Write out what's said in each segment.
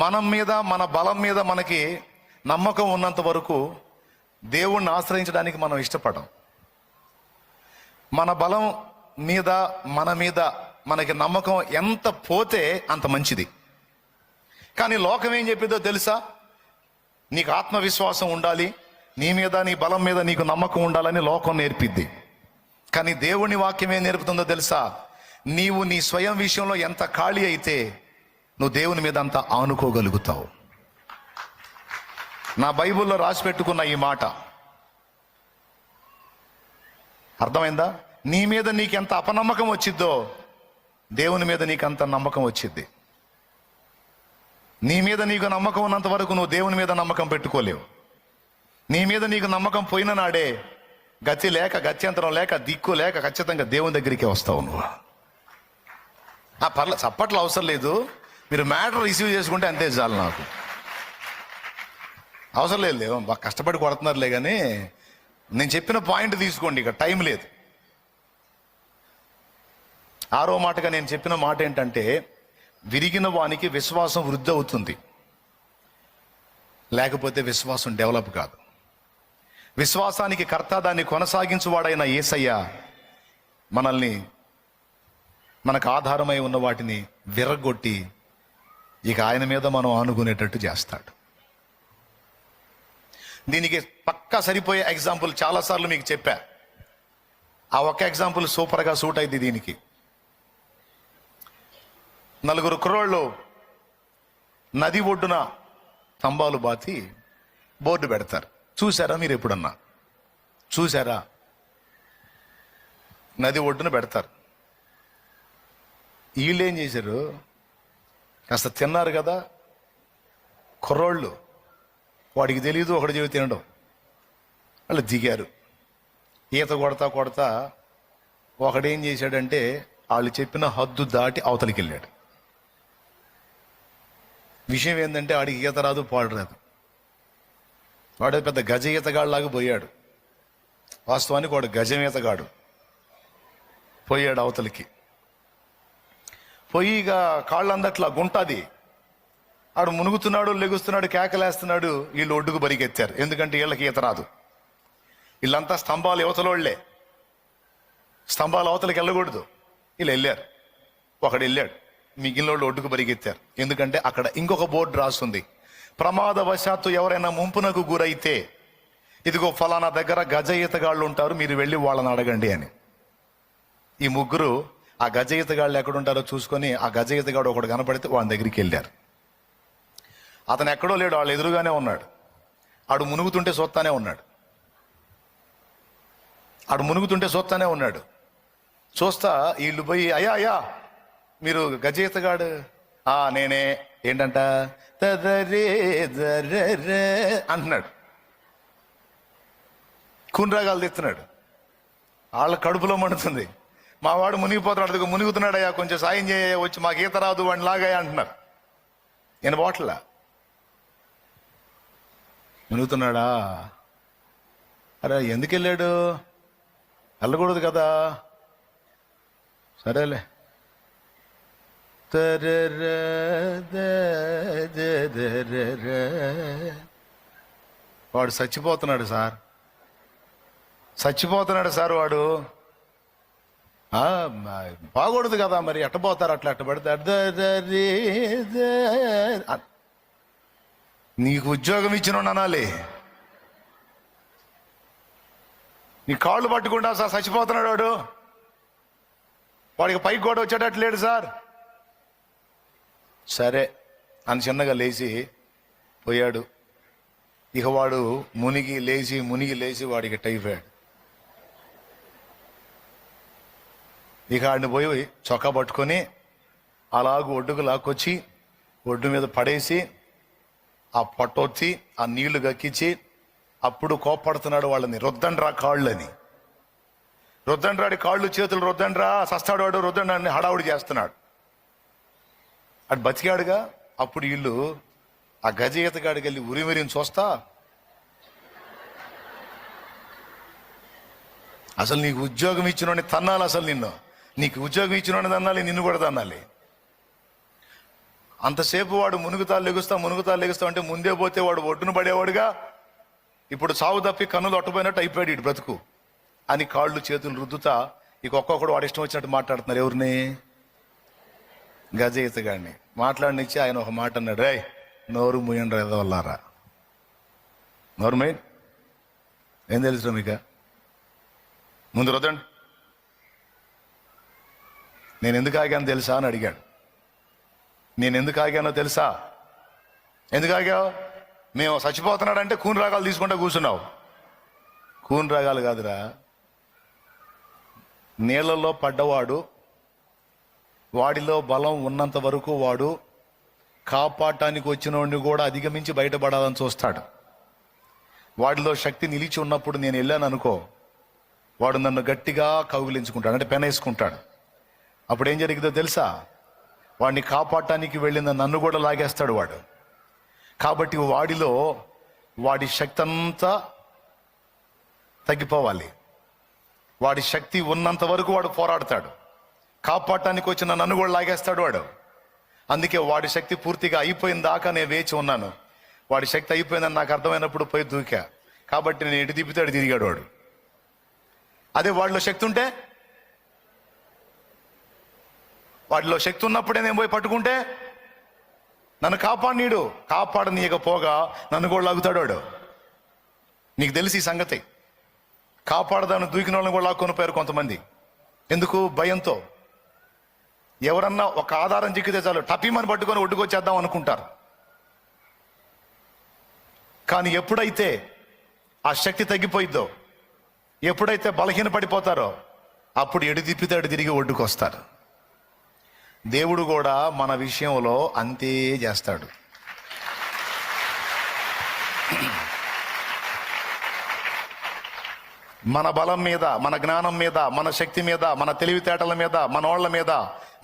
మనం మీద మన బలం మీద మనకి నమ్మకం ఉన్నంత వరకు దేవుణ్ణి ఆశ్రయించడానికి మనం ఇష్టపడం. మన బలం మీద మన మీద మనకి నమ్మకం ఎంత పోతే అంత మంచిది. కానీ లోకం ఏం చెప్పిందో తెలుసా? నీకు ఆత్మవిశ్వాసం ఉండాలి నీ మీద నీ బలం మీద నీకు నమ్మకం ఉండాలని లోకం నేర్పిద్ది. కానీ దేవుని వాక్యం ఏం నేర్పుతుందో తెలుసా? నీవు నీ స్వయం విషయంలో ఎంత ఖాళీ అయితే నువ్వు దేవుని మీద అంత ఆనుకోగలుగుతావు. నా బైబిల్లో రాసి పెట్టుకున్న ఈ మాట. అర్థమైందా? నీ మీద నీకెంత అపనమ్మకం వచ్చిద్దో దేవుని మీద నీకంత నమ్మకం వచ్చిద్ది. నీ మీద నీకు నమ్మకం ఉన్నంత వరకు నువ్వు దేవుని మీద నమ్మకం పెట్టుకోలేవు. నీ మీద నీకు నమ్మకం పోయిన నాడే గతి లేక గత్యంతరం లేక దిక్కు లేక ఖచ్చితంగా దేవుని దగ్గరికి వస్తావు నువ్వు. ఆ పర్ల చప్పట్లు అవసరం లేదు. మీరు మ్యాటర్ రిసీవ్ చేసుకుంటే అంతే చాలు నాకు. అవసరం లేదు లేవు? బాగా కష్టపడి కొడుతున్నారులే కానీ నేను చెప్పిన పాయింట్ తీసుకోండి ఇక టైం లేదు. ఆరో మాటగా నేను చెప్పిన మాట ఏంటంటే విరిగిన వానికి విశ్వాసం వృద్ధి అవుతుంది. లేకపోతే విశ్వాసం డెవలప్ కాదు. విశ్వాసానికి కర్త దాన్ని కొనసాగించువాడైన ఏసయ్య మనల్ని మనకు ఆధారమై ఉన్న వాటిని విరగొట్టి ఇక ఆయన మీద మనం ఆనుకునేటట్టు చేస్తాడు. దీనికి పక్కా సరిపోయే ఎగ్జాంపుల్ చాలాసార్లు మీకు చెప్పా. ఆ ఒక్క ఎగ్జాంపుల్ సూపర్గా సూట్ అయింది దీనికి. నలుగురు కుర్రోళ్ళు నది ఒడ్డున స్తంభాలు బాతి బోర్డు పెడతారు. చూసారా మీరు ఎప్పుడన్నా? చూసారా నది ఒడ్డున పెడతారు. వీళ్ళు ఏం చేశారు? కాస్త తిన్నారు కదా కుర్రోళ్ళు వాడికి తెలియదు ఒకటి చెవి తినడం. వాళ్ళు దిగారు. ఈత కొడతా కొడతా ఒకడేం చేశాడంటే వాళ్ళు చెప్పిన హద్దు దాటి అవతలికి వెళ్ళాడు విషయం ఏంటంటే వాడికి ఈత రాదు పాడు రాదు. వాడు పెద్ద గజ ఈతగాళ్ళలాగా పోయాడు. వాస్తవానికి వాడు గజం ఈతగాడు. పోయాడు అవతలికి. పోయి ఇక కాళ్ళందట్లా గుంటది. ఆడు మునుగుతున్నాడు లెగుస్తున్నాడు కేకలేస్తున్నాడు వీళ్ళు ఒడ్డుకు బరిగెత్తారు ఎందుకంటే వీళ్ళకి ఈత రాదు. వీళ్ళంతా స్తంభాలు యువతలోళ్ళే స్తంభాలు అవతలకి వెళ్ళకూడదు. వీళ్ళు వెళ్ళారు. ఒకడు వెళ్ళాడు. మిగిలిన వాళ్ళు ఒడ్డుకు బరిగెత్తారు ఎందుకంటే అక్కడ ఇంకొక బోర్డు రాస్తుంది ప్రమాదవశాత్తు ఎవరైనా ముంపునకు గురైతే ఇదిగో ఫలానా దగ్గర గజ ఈతగాళ్ళు ఉంటారు మీరు వెళ్ళి వాళ్ళని అడగండి అని. ఈ ముగ్గురు ఆ గజ ఈతగాళ్ళు ఎక్కడుంటారో చూసుకొని ఆ గజ ఈతగాడు ఒకడు కనపడితే వాళ్ళ దగ్గరికి వెళ్ళారు. అతను ఎక్కడో లేడు వాళ్ళు ఎదురుగానే ఉన్నాడు. ఆడు మునుగుతుంటే చూస్తానే ఉన్నాడు. ఆడు మునుగుతుంటే చూస్తానే ఉన్నాడు. చూస్తా వీళ్ళు పోయి అయ్యా అయ్యా మీరు గజయితగాడు ఆ నేనే. ఏంటంట? అంటున్నాడు కూనరాగాలు తెస్తున్నాడు వాళ్ళ కడుపులో మండుతుంది. మా వాడు మునిగిపోతున్నాడు అదిగో మునిగుతున్నాడయ్యా కొంచెం సాయం చేయ వచ్చి మాకు ఈత రాదు వాడిని లాగా అంటున్నారు. నేను బాట్లా మునుగుతున్నాడా? అరే ఎందుకు వెళ్ళాడు? వెళ్ళకూడదు కదా. సరేలే. వాడు చచ్చిపోతున్నాడు సార్. చచ్చిపోతున్నాడు సార్ వాడు. బాగూడదు కదా మరి ఎట్టపోతారు అట్లా అట్ట. పడితే నీకు ఉద్యోగం ఇచ్చిన అనాలి. నీ కాళ్ళు పట్టుకుంటా సార్ చచ్చిపోతున్నాడు వాడు. వాడికి పైకి కూడా వచ్చేటట్టు లేడు సార్. సరే అని చిన్నగా లేచి పోయాడు. ఇక వాడు మునిగి లేచి మునిగి లేచి వాడికి టైఫాయిడ్. ఇక ఆడిని పోయి చొక్కా పట్టుకొని అలాగూ ఒడ్డుకు లాక్కొచ్చి ఒడ్డు మీద పడేసి ఆ పొట్టొచ్చి ఆ నీళ్ళు గక్కించి అప్పుడు కోప్పడుతున్నాడు వాళ్ళని రుద్దండ్రా కాళ్ళని. రుద్దండ్రాడి కాళ్ళు చేతులు రుద్దండ్రా సస్తాడు వాడు రుద్దండ్రా హడావుడి చేస్తున్నాడు. అటు బతికాడుగా అప్పుడు వీళ్ళు ఆ గజ ఈతగాడికి వెళ్ళి ఉరిమిరిని చూస్తా అసలు నీకు ఉద్యోగం ఇచ్చినోని తన్నాలి అసలు నిన్ను. నీకు ఉద్యోగం ఇచ్చినోని తన్నాలి నిన్ను కూడా తన్నాలి. అంతసేపు వాడు మునుగుతా లెగుస్తా మునుగుతా లెగుస్తా అంటే ముందే పోతే వాడు ఒడ్డున పడేవాడుగా. ఇప్పుడు సావు తప్పి కన్నులు ఒట్టపోయినట్టు అయిపోయాడు ఇటు బ్రతుకు. అని కాళ్ళు చేతులు రుద్దుతా ఇక ఒక్కొక్కడు వాడు ఇష్టం వచ్చినట్టు మాట్లాడుతున్నారు. ఎవరిని? గజయితగాడిని మాట్లాడినిచ్చి ఆయన ఒక మాట అన్నాడు రే నోరు ముయండ్ర ఎదవల్లారా నోరు మెయిన్ ఏం తెలుసు మీకు? ముందు రుద్దండి. నేను ఎందుకు ఆగాను తెలుసా అని అడిగాడు. నేను ఎందుకు ఆగానో తెలుసా? ఎందుకు ఆగావు? మేము చచ్చిపోతున్నాడంటే కూని రాగాలు తీసుకుంటా కూర్చున్నావు. కూని రాగాలు కాదురా. నీళ్ళల్లో పడ్డవాడు వాడిలో బలం ఉన్నంత వరకు వాడు కాపాడటానికి వచ్చిన వాడిని కూడా అధిగమించి బయటపడాలని చూస్తాడు. వాడిలో శక్తి నిలిచి ఉన్నప్పుడు నేను వెళ్ళాను అనుకో వాడు నన్ను గట్టిగా కౌగిలించుకుంటాడు అంటే పెనేసుకుంటాడు. అప్పుడు ఏం జరిగిందో తెలుసా? వాడిని కాపాడటానికి వెళ్ళిన నన్ను కూడా లాగేస్తాడు వాడు. కాబట్టి వాడిలో వాడి శక్తి అంతా తగ్గిపోవాలి. వాడి శక్తి ఉన్నంత వరకు వాడు పోరాడతాడు. కాపాడటానికి వచ్చిన నన్ను కూడా లాగేస్తాడు వాడు. అందుకే వాడి శక్తి పూర్తిగా అయిపోయిన దాకా నేను వేచి ఉన్నాను. వాడి శక్తి అయిపోయిందని నాకు అర్థమైనప్పుడు పోయి దూకా. కాబట్టి నేను ఎటు తిప్పితే తిరిగాడు వాడు. అదే వాడిలో శక్తి ఉంటే వాటిలో శక్తి ఉన్నప్పుడే నేను పోయి పట్టుకుంటే నన్ను కాపాడినీడు. కాపాడనీయకపోగా నన్ను కూడా లాగుతాడాడు నీకు తెలిసి ఈ సంగతి. కాపాడదాన్ని దూకిన వాళ్ళని కూడా లాక్కొని పోయారు కొంతమంది. ఎందుకు? భయంతో. ఎవరన్నా ఒక ఆధారం చిక్కితే చాలు. టపీమని పట్టుకొని ఒడ్డుకొచ్చేద్దాం అనుకుంటారు. కానీ ఎప్పుడైతే ఆ శక్తి తగ్గిపోయిద్దో ఎప్పుడైతే బలహీన పడిపోతారో అప్పుడు ఎడు తిప్పితే తిరిగి ఒడ్డుకొస్తారు. దేవుడు కూడా మన విషయంలో అంతే చేస్తాడు. మన బలం మీద మన జ్ఞానం మీద మన శక్తి మీద మన తెలివితేటల మీద మన మీద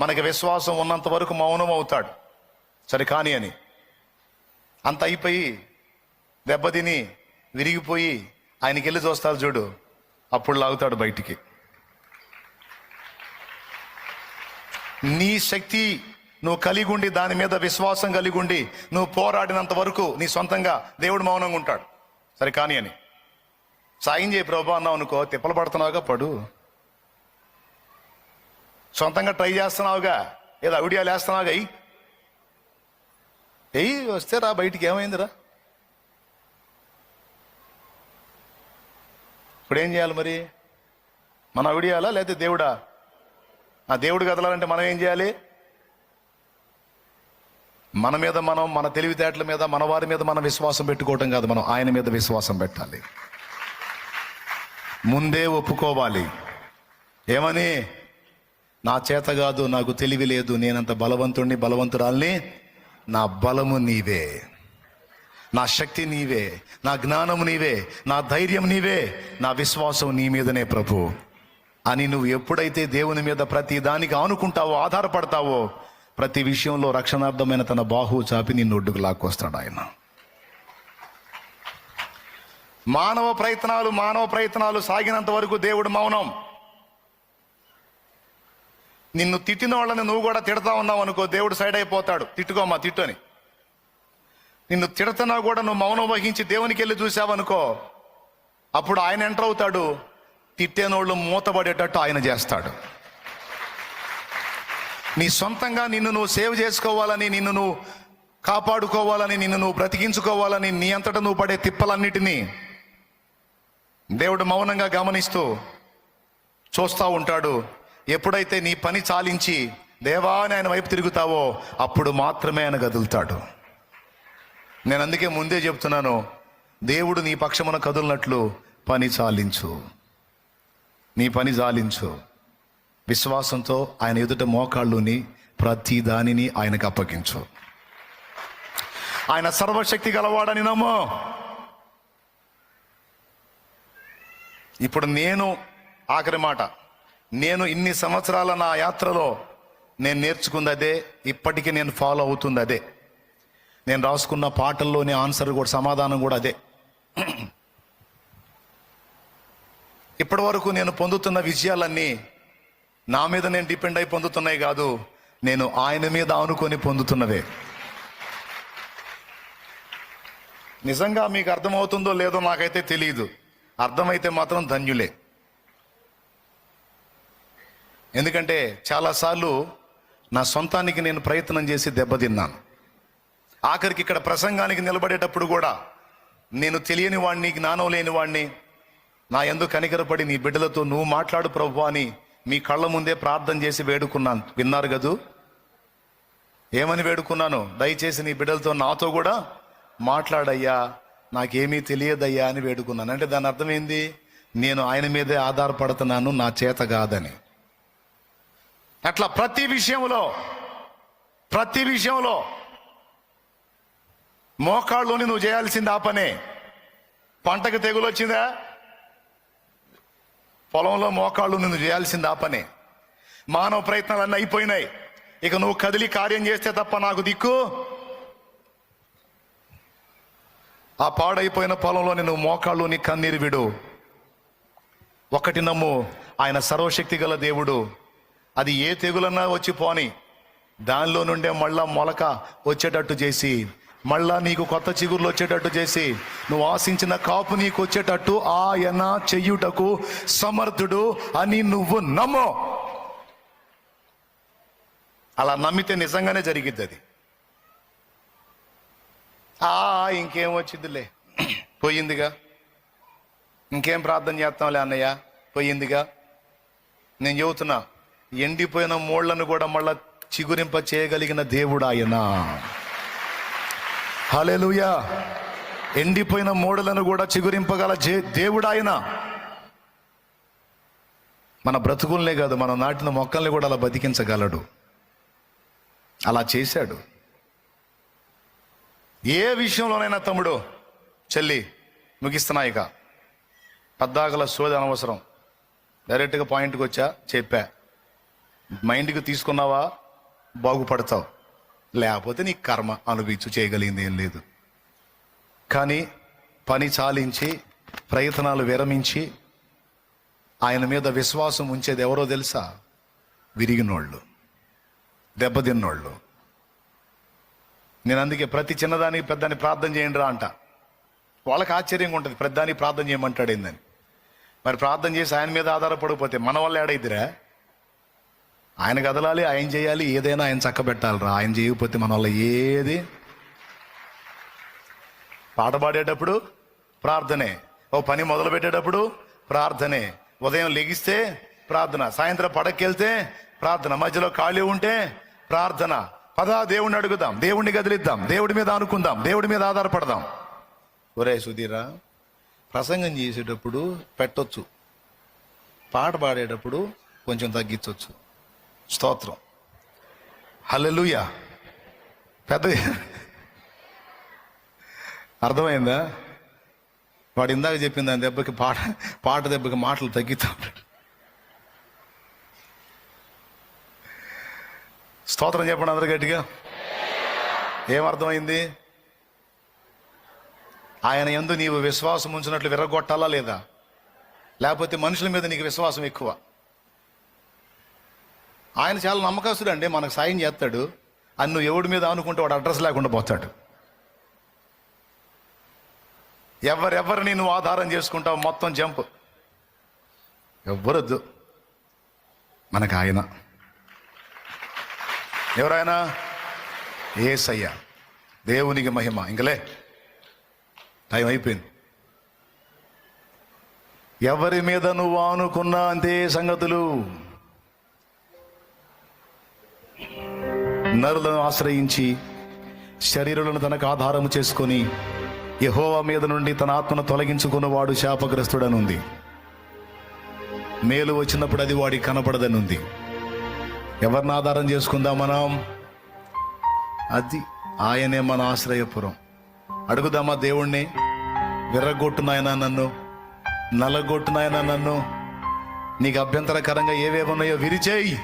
మనకి విశ్వాసం ఉన్నంత వరకు మౌనం అవుతాడు. సరే కాని అని. అంత అయిపోయి దెబ్బతిని విరిగిపోయి ఆయనకి వెళ్ళి చూస్తారు చూడు. అప్పుడు లాగుతాడు బయటికి. నీ శక్తి నువ్వు కలిగి ఉండి దాని మీద విశ్వాసం కలిగి ఉండి నువ్వు పోరాడినంత వరకు నీ సొంతంగా దేవుడు మౌనంగా ఉంటాడు. సరే కాని అని. సాయం చేయి ప్రభు అన్నావు అనుకో తిప్పలు పడుతున్నావుగా పడు. సొంతంగా ట్రై చేస్తున్నావుగా ఏదో అవిడియాలు వేస్తున్నావుగా ఎయ్యి ఎయ్యి వస్తే రా బయటికి ఏమైందిరా? ఇప్పుడు ఏం చేయాలి మరి? మన అవిడియాలా లేకపోతే దేవుడా? ఆ దేవుడు కదలాలంటే మనం ఏం చేయాలి? మన మీద మనం మన తెలివితేటల మీద మన వారి మీద మనం విశ్వాసం పెట్టుకోవటం కాదు. మనం ఆయన మీద విశ్వాసం పెట్టాలి. ముందే ఒప్పుకోవాలి. ఏమని? నా చేత కాదు నాకు తెలివి లేదు నేనంత బలవంతుణ్ణి బలవంతురాల్ని నా బలము నీవే. నా శక్తి నీవే. నా జ్ఞానము నీవే. నా ధైర్యం నీవే. నా విశ్వాసం నీ మీదనే ప్రభు. అని నువ్వు ఎప్పుడైతే దేవుని మీద ప్రతి దానికి ఆనుకుంటావో ఆధారపడతావో ప్రతి విషయంలో రక్షణార్థమైన తన బాహువు చాపి నిన్ను ఒడ్డుకు లాక్కొస్తాడు ఆయన. మానవ ప్రయత్నాలు మానవ ప్రయత్నాలు సాగినంత వరకు దేవుడు మౌనం. నిన్ను తిట్టిన వాళ్ళని నువ్వు కూడా తిడతా ఉన్నావు అనుకో దేవుడు సైడ్ అయిపోతాడు. తిట్టుకోమా తిట్టు అని. నిన్ను తిడతనా కూడా నువ్వు మౌనం వహించి దేవునికి వెళ్ళి చూసావనుకో అప్పుడు ఆయన ఎంటర్ అవుతాడు. తిట్టేనోళ్ళు మూతపడేటట్టు ఆయన చేస్తాడు. నీ సొంతంగా నిన్ను నువ్వు సేవ్ చేసుకోవాలని నిన్ను నువ్వు కాపాడుకోవాలని నిన్ను నువ్వు బ్రతికించుకోవాలని నీ అంతటా నువ్వు పడే తిప్పలన్నిటినీ దేవుడు మౌనంగా గమనిస్తూ చూస్తూ ఉంటాడు. ఎప్పుడైతే నీ పని చాలించి దేవా అని ఆయన వైపు తిరుగుతావో అప్పుడు మాత్రమే ఆయన కదులుతాడు. నేను అందుకే ముందే చెప్తున్నాను దేవుడు నీ పక్షమున కదులినట్లు పని చాలించు. నీ పని జాలించు. విశ్వాసంతో ఆయన ఎదుట మోకాళ్ళుని ప్రతి దానిని ఆయనకు అప్పగించు. ఆయన సర్వశక్తి గలవాడని నమ్మో. ఇప్పుడు నేను ఆఖరి మాట. నేను ఇన్ని సంవత్సరాల నా యాత్రలో నేను నేర్చుకుంది అదే ఇప్పటికీ నేను ఫాలో అవుతుంది అదే నేను రాసుకున్న పాటల్లోని ఆన్సర్ కూడా సమాధానం కూడా అదే. ఇప్పటి వరకు నేను పొందుతున్న విజయాలన్నీ నా మీద నేను డిపెండ్ అయి పొందుతున్నాయి కాదు నేను ఆయన మీద ఆనుకొని పొందుతున్నదే నిజంగా మీకు అర్థమవుతుందో లేదో నాకైతే తెలియదు అర్థమైతే మాత్రం ధన్యులే. ఎందుకంటే చాలాసార్లు నా సొంతానికి నేను ప్రయత్నం చేసి దెబ్బతిన్నాను. ఆఖరికి ఇక్కడ ప్రసంగానికి నిలబడేటప్పుడు కూడా నేను తెలియని వాడిని జ్ఞానం లేని వాడిని నా ఎందుకు కనికరపడి నీ బిడ్డలతో నువ్వు మాట్లాడు ప్రభు అని మీ కళ్ళ ముందే ప్రార్థన చేసి వేడుకున్నాను. విన్నారు కదూ ఏమని వేడుకున్నాను? దయచేసి నీ బిడ్డలతో నాతో కూడా మాట్లాడయ్యా నాకేమీ తెలియదయ్యా అని వేడుకున్నాను. అంటే దాని అర్థం ఏంది? నేను ఆయన మీదే ఆధారపడుతున్నాను నా చేత కాదని. అట్లా ప్రతి విషయంలో ప్రతి విషయంలో మోకాళ్ళలోని నువ్వు చేయాల్సింది ఆ పనే. పంటకు తెగులు వచ్చిందా పొలంలో మోకాళ్ళు నువ్వు చేయాల్సింది ఆ పనే మానవ ప్రయత్నాలన్నీ అయిపోయినాయి. ఇక నువ్వు కదిలి కార్యం చేస్తే తప్ప నాకు దిక్కు? ఆ పాడైపోయిన పొలంలో నువ్వు మోకాళ్ళు నీ కన్నీరు విడు. ఒకటి నమ్ము ఆయన సర్వశక్తి గల దేవుడు. అది ఏ తెగులన్నా వచ్చి పోని. దానిలో నుండే మళ్ళా మొలక వచ్చేటట్టు చేసి మళ్ళా నీకు కొత్త చిగుర్లు వచ్చేటట్టు చేసి నువ్వు ఆశించిన కాపు నీకు వచ్చేటట్టు ఆయన చెయ్యుటకు సమర్థుడు అని నువ్వు నమ్ము. అలా నమ్మితే నిజంగానే జరిగిద్ది అది. ఆ ఇంకేం వచ్చిందిలే. పోయిందిగా. ఇంకేం ప్రార్థన చేస్తాంలే అన్నయ్య? పోయిందిగా. నేను చెబుతున్నా ఎండిపోయిన మోళ్ళను కూడా మళ్ళా చిగురింప చేయగలిగిన దేవుడు ఆయన. హలెలుయా ఎండిపోయిన మోడలను కూడా చిగురింపగల జే- దేవుడు ఆయన మన బ్రతుకుల్నే కాదు మనం నాటిన మొక్కల్ని కూడా అలా బతికించగలడు. అలా చేశాడు. ఏ విషయంలోనైనా తమ్ముడు చెల్లి ముగిస్తున్నా ఇక. పద్దాకల సోది అనవసరం డైరెక్ట్గా పాయింట్కి వచ్చా చెప్పా. మైండ్కి తీసుకున్నావా బాగుపడతావు. లేకపోతే నీ కర్మ అనుభవించు చేయగలిగింది ఏం లేదు. కానీ పని చాలించి ప్రయత్నాలు విరమించి ఆయన మీద విశ్వాసం ఉంచేది ఎవరో తెలుసా? విరిగినోళ్ళు దెబ్బతిన్నోళ్ళు. నేను అందుకే ప్రతి చిన్నదానికి పెద్దాన్ని ప్రార్థన చేయండి రా అంట. వాళ్ళకి ఆశ్చర్యంగా ఉంటుంది పెద్దానికి ప్రార్థన చేయమంటాడు ఏందని మరి ప్రార్థన చేసి ఆయన మీద ఆధారపడిపోతే మన వల్ల ఏడైద్దిరా? ఆయన కదలాలి ఆయన చేయాలి ఏదైనా ఆయన చక్కబెట్టాలిరా. ఆయన చేయకపోతే మన వల్ల ఏది? పాట పాడేటప్పుడు ప్రార్థనే. ఓ పని మొదలు పెట్టేటప్పుడు ప్రార్థనే. ఉదయం లెగిస్తే ప్రార్థన. సాయంత్రం పడకెళ్తే ప్రార్థన. మధ్యలో ఖాళీ ఉంటే ప్రార్థన. పదా దేవుణ్ణి అడుగుదాం. దేవుణ్ణి కదిలిద్దాం. దేవుడి మీద అనుకుందాం. దేవుడి మీద ఆధారపడదాం. ఒరే సుధీరా ప్రసంగం చేసేటప్పుడు పెట్టొచ్చు. పాట పాడేటప్పుడు కొంచెం తగ్గించవచ్చు స్తోత్రం. హల్లెలూయా. పెద్ద అర్థమైందా? వాడు ఇందాక చెప్పింది దాని దెబ్బకి పాట పాట దెబ్బకి మాటలు తగ్గుతా స్తోత్రం చెప్పండి అందరు గట్టిగా. ఏమర్థమైంది ఆయన ఎందు నీవు విశ్వాసం ఉంచినట్లు విరగొట్టాలా లేదా? లేకపోతే మనుషుల మీద నీకు విశ్వాసం ఎక్కువ? ఆయన చాలా నమ్మకస్తుడు అండి మనకు సాయం చేస్తాడు. అని నువ్వు ఎవడి మీద అనుకుంటే వాడు అడ్రస్ లేకుండా పోతాడు. ఎవరెవరిని నువ్వు ఆధారం చేసుకుంటావు మొత్తం జంప్. ఎవ్వరొద్దు. మనకు ఆయన. ఎవరైనా ఏసయ్య. దేవునికి మహిమ. ఇంకలే. టైం అయిపోయింది. ఎవరి మీద నువ్వు అనుకున్నా అంతే సంగతులు? నరులను ఆశ్రయించి శరీరులను తనకు ఆధారము చేసుకొని యహోవా మీద నుండి తన ఆత్మను తొలగించుకున్నవాడు శాపగ్రస్తుడనుంది. మేలు వచ్చినప్పుడు అది వాడికి కనపడదనుంది. ఎవరిని ఆధారం చేసుకుందాం మనం? అది ఆయనే మన ఆశ్రయపురం. అడుగుదామా దేవుణ్ణి? విర్రగొట్టునాయన నన్ను? నలగొట్టునాయన నన్ను? నీకు అభ్యంతరకరంగా ఏవేమున్నాయో విరిచేయి.